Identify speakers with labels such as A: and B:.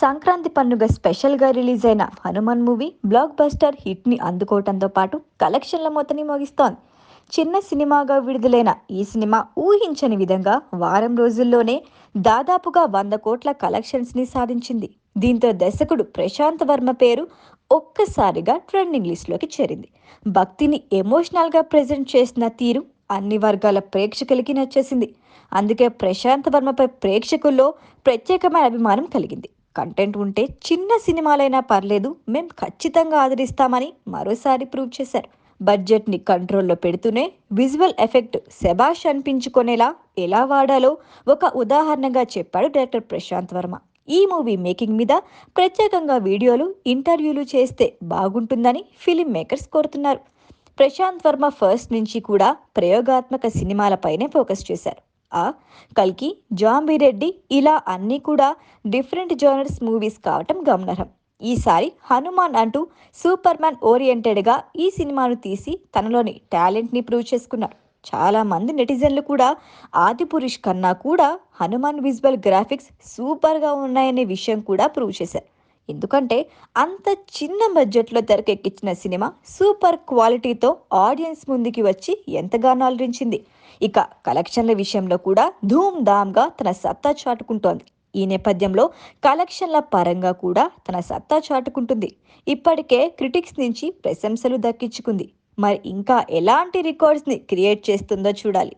A: సంక్రాంతి పండుగ స్పెషల్గా రిలీజ్ అయిన హనుమాన్ మూవీ బ్లాక్ బస్టర్ హిట్ని అందుకోవడంతో పాటు కలెక్షన్ల మొత్తని మోగిస్తోంది. చిన్న సినిమాగా విడుదలైన ఈ సినిమా ఊహించని విధంగా వారం రోజుల్లోనే దాదాపుగా వంద కోట్ల కలెక్షన్స్ని సాధించింది. దీంతో దర్శకుడు ప్రశాంత్ వర్మ పేరు ఒక్కసారిగా ట్రెండింగ్ లిస్ట్లోకి చేరింది. భక్తిని ఎమోషనల్గా ప్రజెంట్ చేసిన తీరు అన్ని వర్గాల ప్రేక్షకులకి నచ్చేసింది. అందుకే ప్రశాంత్ వర్మపై ప్రేక్షకుల్లో ప్రత్యేకమైన అభిమానం కలిగింది. కంటెంట్ ఉంటే చిన్న సినిమాలైనా పర్లేదు మేం ఖచ్చితంగా ఆదరిస్తామని మరోసారి ప్రూవ్ చేశారు. బడ్జెట్ని కంట్రోల్లో పెడుతూనే విజువల్ ఎఫెక్ట్ శబాష్ అనిపించుకునేలా ఎలా వాడాలో ఒక ఉదాహరణగా చెప్పాడు డైరెక్టర్ ప్రశాంత్ వర్మ. ఈ మూవీ మేకింగ్ మీద ప్రత్యేకంగా వీడియోలు ఇంటర్వ్యూలు చేస్తే బాగుంటుందని ఫిలిం మేకర్స్ కోరుతున్నారు. ప్రశాంత్ వర్మ ఫస్ట్ నుంచి కూడా ప్రయోగాత్మక సినిమాలపైనే ఫోకస్ చేశారు. ఆ? కల్కి జాంబిరెడ్డి ఇలా అన్నీ కూడా డిఫరెంట్ జోనర్స్ మూవీస్ కావటం గమనార్హం. ఈసారి హనుమాన్ అంటూ సూపర్ మ్యాన్ ఓరియంటెడ్గా ఈ సినిమాను తీసి తనలోని టాలెంట్ని ప్రూవ్ చేసుకున్నారు. చాలామంది నెటిజన్లు కూడా ఆదిపురుష్ కన్నా కూడా హనుమాన్ విజువల్ గ్రాఫిక్స్ సూపర్గా ఉన్నాయనే విషయం కూడా ప్రూవ్ చేశారు. ఎందుకంటే అంత చిన్న బడ్జెట్లో తెరకెక్కించిన సినిమా సూపర్ క్వాలిటీతో ఆడియన్స్ ముందుకి వచ్చి ఎంతగానో అలరించింది. ఇక కలెక్షన్ల విషయంలో కూడా ధూమ్ ధామ్గా తన సత్తా చాటుకుంటోంది. ఈ నేపథ్యంలో కలెక్షన్ల పరంగా కూడా తన సత్తా చాటుకుంటుంది. ఇప్పటికే క్రిటిక్స్ నుంచి ప్రశంసలు దక్కించుకుంది. మరి ఇంకా ఎలాంటి రికార్డ్స్ని క్రియేట్ చేస్తుందో చూడాలి.